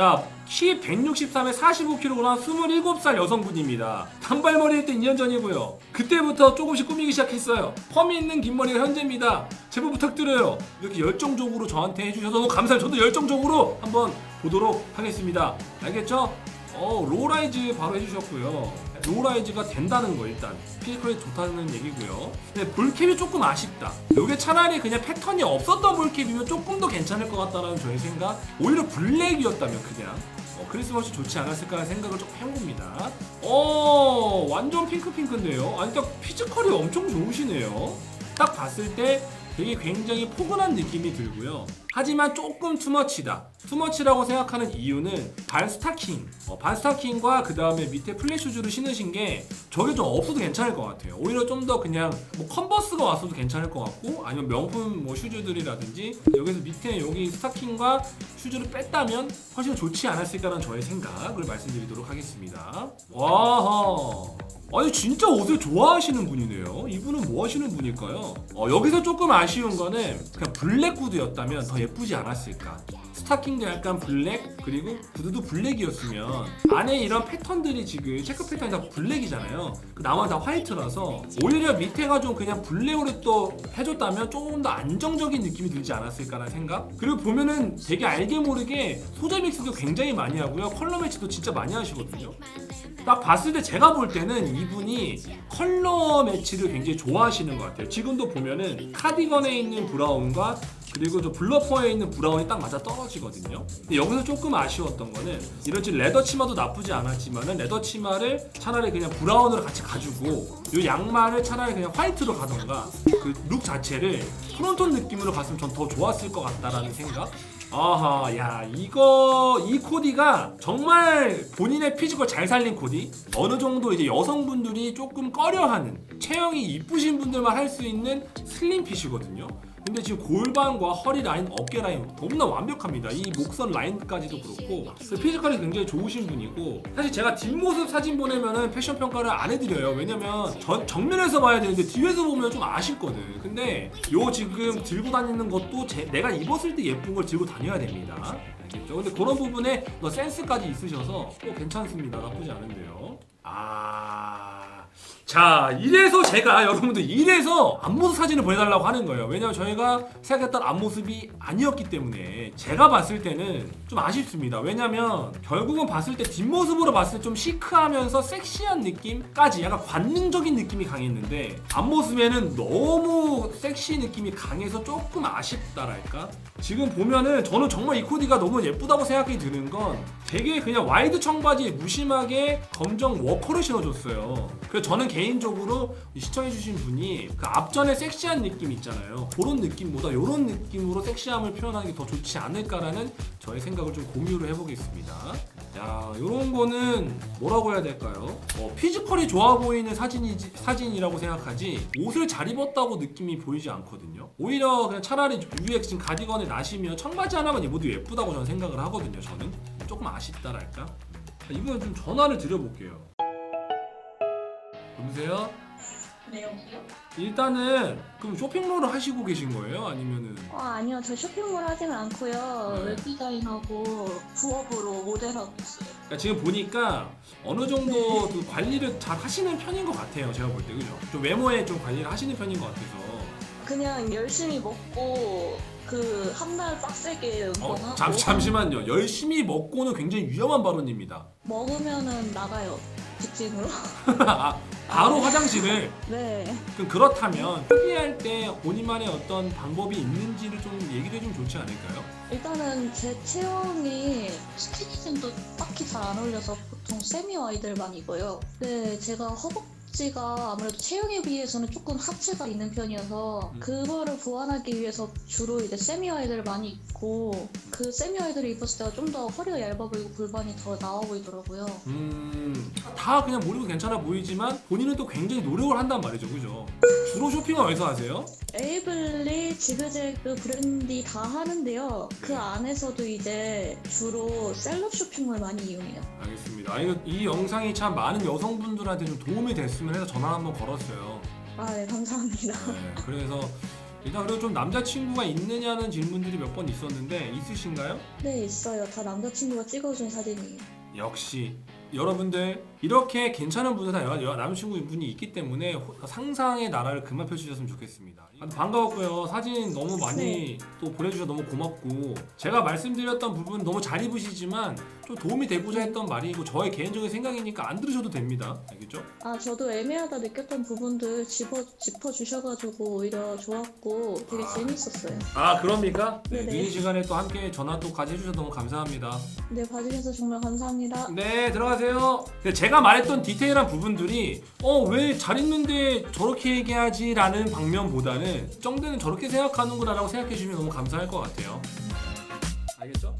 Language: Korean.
자, 키 163에 45kg 27살 여성분입니다. 단발머리일 때 2년 전이고요. 그때부터 조금씩 꾸미기 시작했어요. 펌이 있는 긴 머리가 현재입니다. 제보 부탁드려요. 이렇게 열정적으로 저한테 해주셔서 너무 감사해요. 저도 열정적으로 한번 보도록 하겠습니다. 알겠죠? 어, 로라이즈 바로 해주셨고요. 로라이즈가 된다는 거 일단 피지컬이 좋다는 얘기고요. 근데 볼캡이 조금 아쉽다. 이게 차라리 그냥 패턴이 없었던 볼캡이면 조금 더 괜찮을 것 같다라는 저의 생각. 오히려 블랙이었다면 그냥 어, 크리스마스 좋지 않았을까 하는 생각을 조금 해봅니다. 어 완전 핑크핑크인데요. 아니 딱 피지컬이 엄청 좋으시네요. 딱 봤을 때 되게 굉장히 포근한 느낌이 들고요. 하지만 조금 투머치다. 투머치라고 생각하는 이유는 반스타킹, 어, 반스타킹과 그 다음에 밑에 플랫슈즈를 신으신 게 저게 좀 없어도 괜찮을 것 같아요. 오히려 좀 더 그냥 뭐 컨버스가 왔어도 괜찮을 것 같고 아니면 명품 뭐 슈즈들이라든지 여기서 밑에 여기 스타킹과 슈즈를 뺐다면 훨씬 좋지 않았을까라는 저의 생각을 말씀드리도록 하겠습니다. 와하. 아니 진짜 옷을 좋아하시는 분이네요. 이분은 뭐 하시는 분일까요? 어, 여기서 조금 아쉬운 거는 그냥 블랙 구두였다면 더 예쁘지 않았을까. 스타킹도 약간 블랙 그리고 구두도 블랙이었으면 안에 이런 패턴들이 지금 체크 패턴이 다 블랙이잖아요. 그 나만 다 화이트라서 오히려 밑에가 좀 그냥 블랙으로 또 해줬다면 조금 더 안정적인 느낌이 들지 않았을까라는 생각. 그리고 보면은 되게 알게 모르게 소재 믹스도 굉장히 많이 하고요. 컬러 매치도 진짜 많이 하시거든요. 딱 봤을 때 제가 볼 때는 이분이 컬러 매치를 굉장히 좋아하시는 것 같아요. 지금도 보면은 카디건에 있는 브라운과 그리고 저 블러퍼에 있는 브라운이 딱 맞아 떨어지거든요. 근데 여기서 조금 아쉬웠던 거는 이런 지금 레더 치마도 나쁘지 않았지만은 레더 치마를 차라리 그냥 브라운으로 같이 가지고 이 양말을 차라리 그냥 화이트로 가던가 그 룩 자체를 프론톤 느낌으로 갔으면 전 더 좋았을 것 같다라는 생각. 아하, 야, 이거, 이 코디가 정말 본인의 피지컬 잘 살린 코디? 어느 정도 이제 여성분들이 조금 꺼려하는, 체형이 이쁘신 분들만 할 수 있는 슬림 핏이거든요. 근데 지금 골반과 허리 라인, 어깨 라인 너무나 완벽합니다. 이 목선 라인까지도 그렇고 피지컬이 굉장히 좋으신 분이고 사실 제가 뒷모습 사진 보내면은 패션 평가를 안 해드려요. 왜냐면 전 정면에서 봐야 되는데 뒤에서 보면 좀 아쉽거든. 근데 요 지금 들고 다니는 것도 제, 내가 입었을 때 예쁜 걸 들고 다녀야 됩니다. 알겠죠? 근데 그런 부분에 너 센스까지 있으셔서 또 괜찮습니다. 나쁘지 않은데요. 아. 자, 이래서 제가 여러분들 이래서 앞모습 사진을 보내달라고 하는 거예요. 왜냐면 저희가 생각했던 앞모습이 아니었기 때문에 제가 봤을 때는 좀 아쉽습니다. 왜냐면 결국은 봤을 때 뒷모습으로 봤을 때 좀 시크하면서 섹시한 느낌까지 약간 관능적인 느낌이 강했는데 앞모습에는 너무 섹시 느낌이 강해서 조금 아쉽다랄까? 지금 보면은 저는 정말 이 코디가 너무 예쁘다고 생각이 드는 건 되게 그냥 와이드 청바지에 무심하게 검정 워커를 신어줬어요. 그래서 저는 개 인적으로 이 시청해주신 분이 그 앞전에 섹시한 느낌 있잖아요. 그런 느낌보다 이런 느낌으로 섹시함을 표현하는 게 더 좋지 않을까라는 저의 생각을 좀 공유를 해보겠습니다. 야, 이런 거는 뭐라고 해야 될까요? 어, 피지컬이 좋아 보이는 사진이 사진이라고 생각하지 옷을 잘 입었다고 느낌이 보이지 않거든요. 오히려 그냥 차라리 위에 지금 가디건에 나시면 청바지 하나만 입어도 예쁘다고 저는 생각을 하거든요. 저는 조금 아쉽다랄까. 자, 이번엔 좀 전화를 드려볼게요. 여보세요? 네, 여기요? 일단은 그럼 쇼핑몰을 하시고 계신 거예요? 아니면은 어, 아니요. 저 쇼핑몰 하지는 않고요. 네. 웹 디자인하고 부업으로 모델하고 있어요. 그러니까 지금 보니까 어느 정도 그 관리를 잘 하시는 편인 것 같아요. 제가 볼 때 그죠? 좀 외모에 좀 관리를 하시는 편인 것 같아서. 그냥 열심히 먹고 그 한 달 빡세게 어, 운동하고 잠, 잠시만요. 열심히 먹고는 굉장히 위험한 발언입니다. 먹으면은 나가요. 직진으로. 아, 바로 화장실을. 네. 그럼 그렇다면 포기할 때 본인만의 어떤 방법이 있는지를 좀 얘기를 해주면 좋지 않을까요? 일단은 제 체형이 스키니진도 딱히 잘 안 어울려서 보통 세미 와이드를 많이 입어요. 네, 제가 허벅 지가 아무래도 체형에 비해서는 조금 하체가 있는 편이어서 음. 그거를 보완하기 위해서 주로 이제 세미 와이드를 많이 입고 그 세미 와이드를 입었을 때가 좀 더 허리가 얇아 보이고 골반이 더 나와 보이더라고요. 음, 다 그냥 모르고 괜찮아 보이지만 본인은 또 굉장히 노력을 한단 말이죠. 그죠? 주로 쇼핑을 어디서 하세요? 에이블리, 지그재그, 브랜디 다 하는데요. 그 안에서도 이제 주로 셀럽 쇼핑몰 많이 이용해요. 알겠습니다. 아, 이거- 이 영상이 참 많은 여성분들한테 좀 도움이 됐 으면 해서 전화 한번 걸었어요. 아, 네, 감사합니다. 네, 그래서 일단 그리고 좀 남자친구가 있느냐는 질문들이 몇 번 있었는데 있으신가요? 네, 있어요. 다 남자친구가 찍어준 사진이에요. 역시 여러분들 이렇게 괜찮은 분들 다 여- 여- 남자친구 분이 있기 때문에 호- 상상의 나라를 그만 펼치셨으면 좋겠습니다. 아, 반가웠고요. 사진 너무 많이 또 보내주셔서 너무 고맙고 제가 말씀드렸던 부분 너무 잘 입으시지만 좀 도움이 되고자 했던 말이고 저의 개인적인 생각이니까 안 들으셔도 됩니다. 알겠죠? 아, 저도 애매하다 느꼈던 부분들 짚어, 짚어 주셔가지고 오히려 좋았고 되게 아. 재밌었어요. 아 그럽니까? 네, 네네. 긴 시간에 또 함께 전화 또까지 해주셔서 너무 감사합니다. 네, 봐주셔서 정말 감사합니다. 네 들어가세요. 근데 제가 말했던 디테일한 부분들이 어 왜 잘 있는데 저렇게 얘기하지라는 방면보다는 정대는 저렇게 생각하는구나라고 생각해 주시면 너무 감사할 것 같아요. 알겠죠?